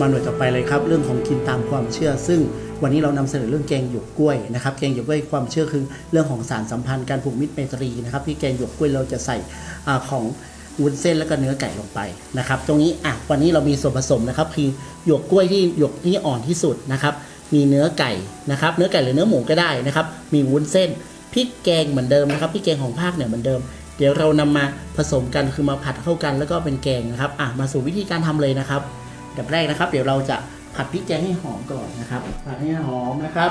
มาหน่วยต่อไปเลยครับ เรื่องของกินตามความเชื่อ ซึ่งวันนี้เรานำเสนอเรื่องแกงหยวกกล้วยนะครับแกงหยวกกล้วยความเชื่อคือเรื่องของสารสัมพันธ์การผูกมิตรไมตรีนะครับที่แกงหยวกกล้วยเราจะใส่ของวุ้นเส้นแล้วก็เนื้อไก่ลงไปนะครับ ตรงนี้อะวันนี้เรามีส่วนผสมนะครับคือหยวกกล้วยที่หยวกที่อ่อนที่สุดนะครับ มีเนื้อไก่นะครับ เนื้อไก่หรือเนื้อหมูก็ได้นะครับ มีวุ้นเส้นพริกแกงเหมือนเดิมนะครับพริกแกงของภาคเหนือเหมือนเดิม เดี๋ยวเรานำมาผสมกันคือมาผัดเข้ากันแล้วก็เป็นแกงนะครับอะมาสู่วิธีการทำเลยนะครับ ดับแรกนะครับ เดี๋ยวเราจะผัดพริกแกงให้หอมก่อนนะครับ ผัดให้หอมนะครับ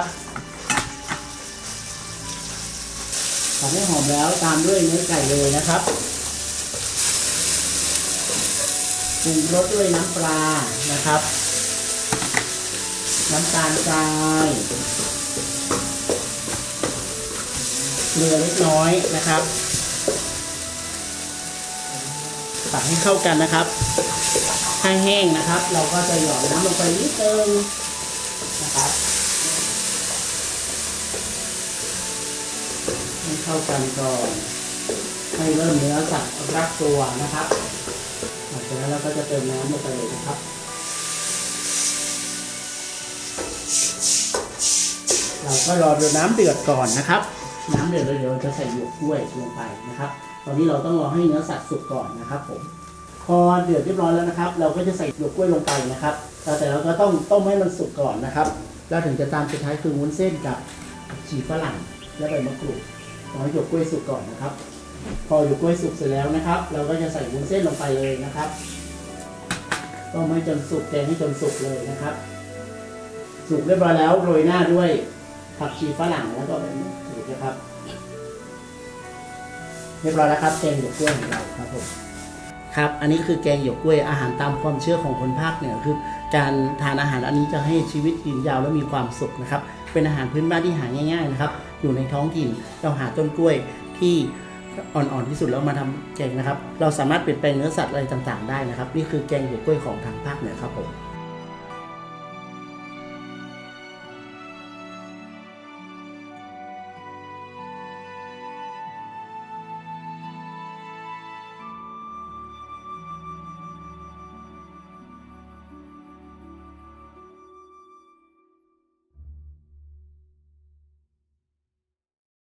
ผัดให้หอมแล้วตามด้วยเนื้อไก่เลยนะครับปรุงรสด้วยน้ำปลานะครับ น้ำตาลทรายเกลือเล็กน้อยนะครับ ตักให้เข้ากันนะครับถ้าแห้งนะครับ เราก็จะหยอดน้ำลงไปนิดนึงนะครับให้เข้ากันก่อนให้เริ่มเนื้อสัตว์รักตัวนะครับหลังจากนั้นเราก็จะเติมน้ำลงไปเลยนะครับเราก็รอดูน้ำเดือดก่อนนะครับ น้ำเดือดแล้วเดี๋ยวเราจะใส่หยวกกล้วยลงไปนะครับ ตอนนี้เราต้องรอให้เนื้อสัตว์สุกก่อนนะครับผม พอเดือดเรียบร้อยแล้วนะครับ เราก็จะใส่หยวกกล้วยลงไปนะครับ แต่เราก็ต้องต้มให้มันสุกก่อนนะครับ แล้วถึงจะตามสุดท้ายคือวุ้นเส้นกับฉีฝรั่งและใบมะกรูดรอให้หยวกกล้วยสุกก่อนนะครับ พอหยวกกล้วยสุกเสร็จแล้วนะครับ เราก็จะใส่วุ้นเส้นลงไปเลยนะครับต้มให้จนสุกแกงให้จนสุกเลยนะครับ สุกเรียบร้อยแล้วโรยหน้าด้วยผักชีฝรั่งแล้วก็ใบมะกรูดนะครับ รียบร้อยแล้วครับแกงหยวกกล้วยของเราครับผมครับ อันนี้คือแกงหยวกกล้วยอาหารตามความเชื่อของคนภาคเหนือคือ การทานอาหารอันนี้จะให้ชีวิตยืนยาวและมีความสุขนะครับ เป็นอาหารพื้นบ้านที่หาง่ายๆนะครับ อยู่ในท้องถิ่นเราหาต้นกล้วยที่อ่อนๆที่สุดแล้วมาทำแกงนะครับ เราสามารถเปลี่ยนแปลงเนื้อสัตว์อะไรต่างๆได้นะครับ นี่คือแกงหยวกกล้วยของทางภาคเหนือครับผม